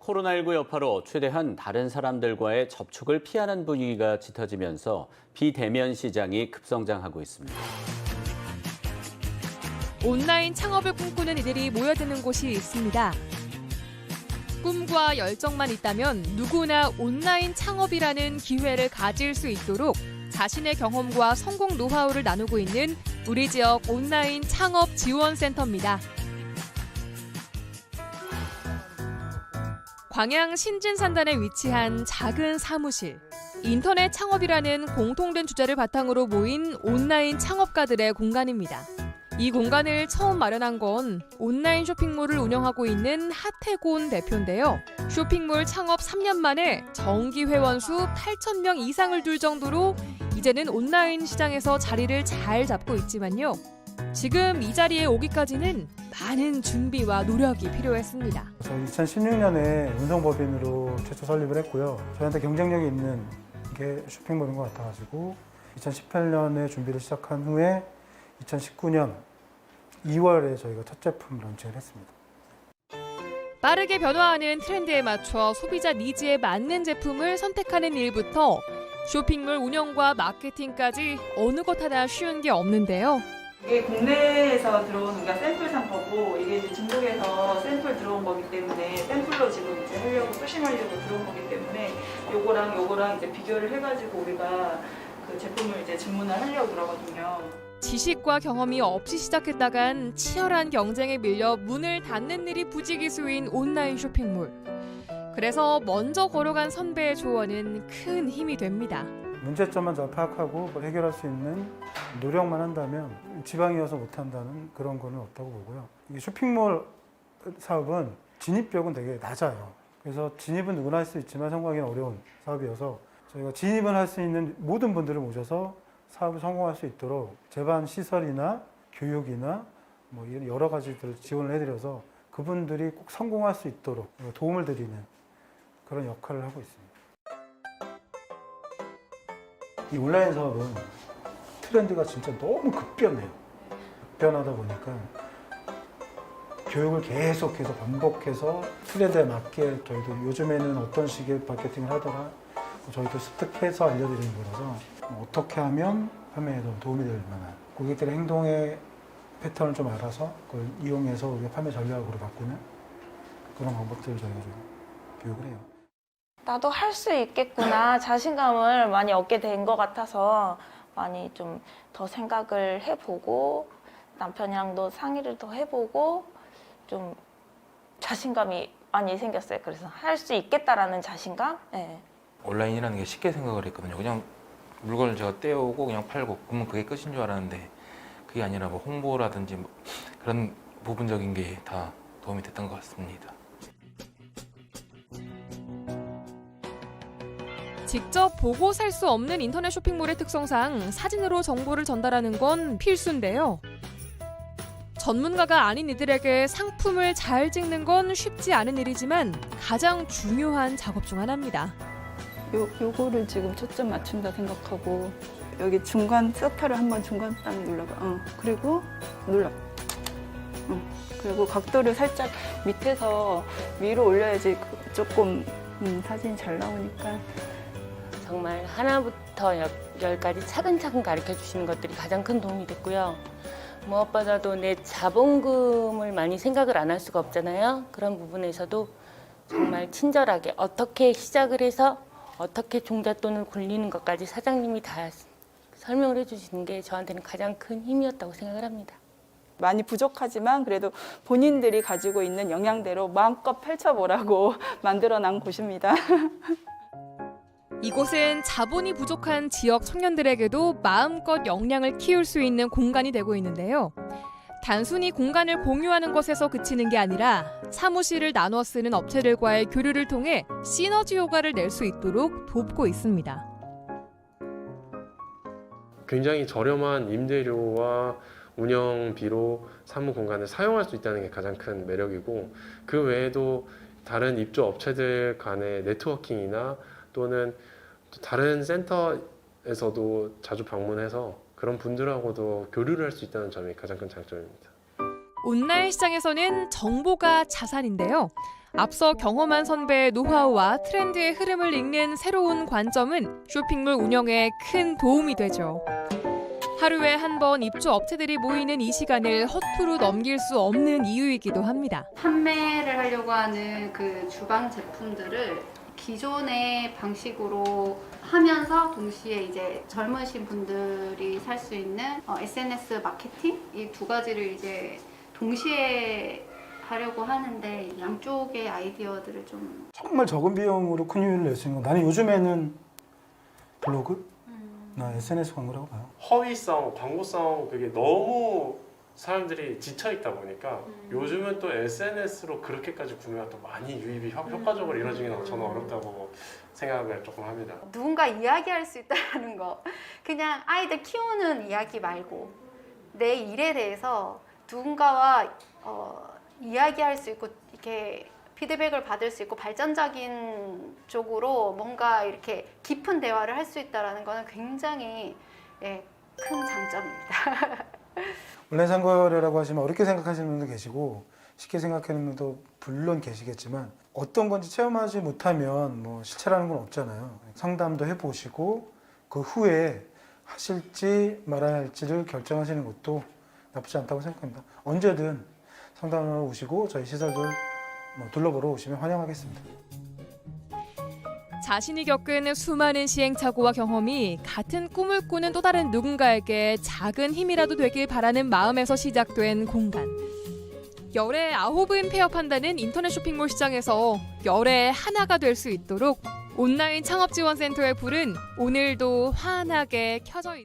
코로나19 여파로 최대한 다른 사람들과의 접촉을 피하는 분위기가 짙어지면서 비대면 시장이 급성장하고 있습니다. 온라인 창업을 꿈꾸는 이들이 모여드는 곳이 있습니다. 꿈과 열정만 있다면 누구나 온라인 창업이라는 기회를 가질 수 있도록 자신의 경험과 성공 노하우를 나누고 있는 우리 지역 온라인 창업 지원센터입니다. 광양 신진산단에 위치한 작은 사무실. 인터넷 창업이라는 공통된 주제를 바탕으로 모인 온라인 창업가들의 공간입니다. 이 공간을 처음 마련한 건 온라인 쇼핑몰을 운영하고 있는 하태곤 대표인데요. 쇼핑몰 창업 3년 만에 정기 회원 수 8,000명 이상을 둘 정도로 이제는 온라인 시장에서 자리를 잘 잡고 있지만요. 지금 이 자리에 오기까지는 많은 준비와 노력이 필요했습니다. 저 2016년에 운송법인으로 최초 설립을 했고요. 저희한테 경쟁력이 있는 게 쇼핑몰인 것 같아가지고 2018년에 준비를 시작한 후에 2019년 2월에 저희가 첫 제품 런칭을 했습니다. 빠르게 변화하는 트렌드에 맞춰 소비자 니즈에 맞는 제품을 선택하는 일부터 쇼핑몰 운영과 마케팅까지 어느 것 하나 쉬운 게 없는데요. 이게 국내에서 들어온 우리가 샘플 상품고 이게 이제 중국에서 샘플 들어온 거기 때문에 샘플로 지금 이제 하려고 소싱하려고 들어온 거기 때문에 요거랑 요거랑 이제 비교를 해가지고 우리가 그 제품을 이제 주문을 하려고 그러거든요. 지식과 경험이 없이 시작했다간 치열한 경쟁에 밀려 문을 닫는 일이 부지기수인 온라인 쇼핑몰. 그래서 먼저 걸어간 선배의 조언은 큰 힘이 됩니다. 문제점만 잘 파악하고 그걸 해결할 수 있는 노력만 한다면 지방이어서 못한다는 그런 거는 없다고 보고요. 쇼핑몰 사업은 진입벽은 되게 낮아요. 그래서 진입은 누구나 할 수 있지만 성공하기는 어려운 사업이어서 저희가 진입을 할 수 있는 모든 분들을 모셔서 사업을 성공할 수 있도록 제반 시설이나 교육이나 뭐 이런 여러 가지들을 지원을 해드려서 그분들이 꼭 성공할 수 있도록 도움을 드리는 그런 역할을 하고 있습니다. 이 온라인 사업은 트렌드가 진짜 너무 급변해요. 급변하다 보니까 교육을 계속해서 반복해서 트렌드에 맞게 저희도 요즘에는 어떤 식의 마케팅을 하더라 저희도 습득해서 알려드리는 거라서 어떻게 하면 판매에 좀 도움이 될 만한 고객들의 행동의 패턴을 좀 알아서 그걸 이용해서 우리가 판매 전략으로 바꾸는 그런 방법들을 저희가 좀 교육을 해요. 나도 할 수 있겠구나 자신감을 많이 얻게 된 것 같아서 많이 좀 더 생각을 해보고 남편이랑도 상의를 더 해보고 좀 자신감이 많이 생겼어요. 그래서 할 수 있겠다라는 자신감? 네. 온라인이라는 게 쉽게 생각을 했거든요. 그냥 물건을 제가 떼오고 그냥 팔고 그러면 그게 끝인 줄 알았는데 그게 아니라 뭐 홍보라든지 뭐 그런 부분적인 게 다 도움이 됐던 것 같습니다. 직접 보고 살 수 없는 인터넷 쇼핑몰의 특성상 사진으로 정보를 전달하는 건 필수인데요. 전문가가 아닌 이들에게 상품을 잘 찍는 건 쉽지 않은 일이지만 가장 중요한 작업 중 하나입니다. 요, 요거를 지금 초점 맞춘다 생각하고 여기 중간 서파를 한번 중간 딱 눌러봐. 어. 그리고 눌러. 어. 그리고 각도를 살짝 밑에서 위로 올려야지 그- 조금 음, 사진이 잘 나오니까 정말 하나부터 열- 열까지 차근차근 가르쳐 주시는 것들이 가장 큰 도움이 됐고요. 무엇보다도 내 자본금을 많이 생각을 안 할 수가 없잖아요. 그런 부분에서도 정말 친절하게 어떻게 시작을 해서 어떻게 종잣돈을 굴리는 것까지 사장님이 다 설명을 해주시는 게 저한테는 가장 큰 힘이었다고 생각을 합니다. 많이 부족하지만 그래도 본인들이 가지고 있는 역량대로 마음껏 펼쳐보라고 만들어 난 곳입니다. 이곳은 자본이 부족한 지역 청년들에게도 마음껏 역량을 키울 수 있는 공간이 되고 있는데요. 단순히 공간을 공유하는 것에서 그치는 게 아니라 사무실을 나눠 쓰는 업체들과의 교류를 통해 시너지 효과를 낼 수 있도록 돕고 있습니다. 굉장히 저렴한 임대료와 운영비로 사무 공간을 사용할 수 있다는 게 가장 큰 매력이고 그 외에도 다른 입주 업체들 간의 네트워킹이나 또는 또 다른 센터에서도 자주 방문해서 그런 분들하고도 교류를 할 수 있다는 점이 가장 큰 장점입니다. 온라인 시장에서는 정보가 자산인데요. 앞서 경험한 선배의 노하우와 트렌드의 흐름을 읽는 새로운 관점은 쇼핑몰 운영에 큰 도움이 되죠. 하루에 한 번 입주 업체들이 모이는 이 시간을 허투루 넘길 수 없는 이유이기도 합니다. 판매를 하려고 하는 그 주방 제품들을 기존의 방식으로 하면서 동시에 이제 젊으신 분들이 살 수 있는 어, SNS 마케팅? 이 두 가지를 이제 동시에 하려고 하는데 양쪽의 아이디어들을 좀 정말 적은 비용으로 큰 효율을 낼 수 있는 건 나는 요즘에는 블로그, 나 SNS 광고라고 봐요. 허위성, 광고성 그게 너무 사람들이 지쳐 있다 보니까 요즘은 또 SNS로 그렇게까지 구매가 또 많이 유입이 효- 효과적으로 이루어지기는 저는 어렵다고 생각을 조금 합니다. 누군가 이야기할 수 있다는 거. 그냥 아이들 키우는 이야기 말고 내 일에 대해서 누군가와 어, 이야기할 수 있고 이렇게 피드백을 받을 수 있고 발전적인 쪽으로 뭔가 이렇게 깊은 대화를 할 수 있다라는 거는 굉장히 예, 큰 장점입니다. 온라인 상거래라고 하시면 어렵게 생각하시는 분도 계시고 쉽게 생각하는 분도 물론 계시겠지만 어떤 건지 체험하지 못하면 뭐 실체라는 건 없잖아요. 상담도 해보시고 그 후에 하실지 말아야 할지를 결정하시는 것도 나쁘지 않다고 생각합니다. 언제든 상담하러 오시고 저희 시설들 뭐 둘러보러 오시면 환영하겠습니다. 자신이 겪은 수많은 시행착오와 경험이 같은 꿈을 꾸는 또 다른 누군가에게 작은 힘이라도 되길 바라는 마음에서 시작된 공간. 열의 아홉은 폐업한다는 인터넷 쇼핑몰 시장에서 열의 하나가 될 수 있도록 온라인 창업 지원 센터의 불은 오늘도 환하게 켜져 있.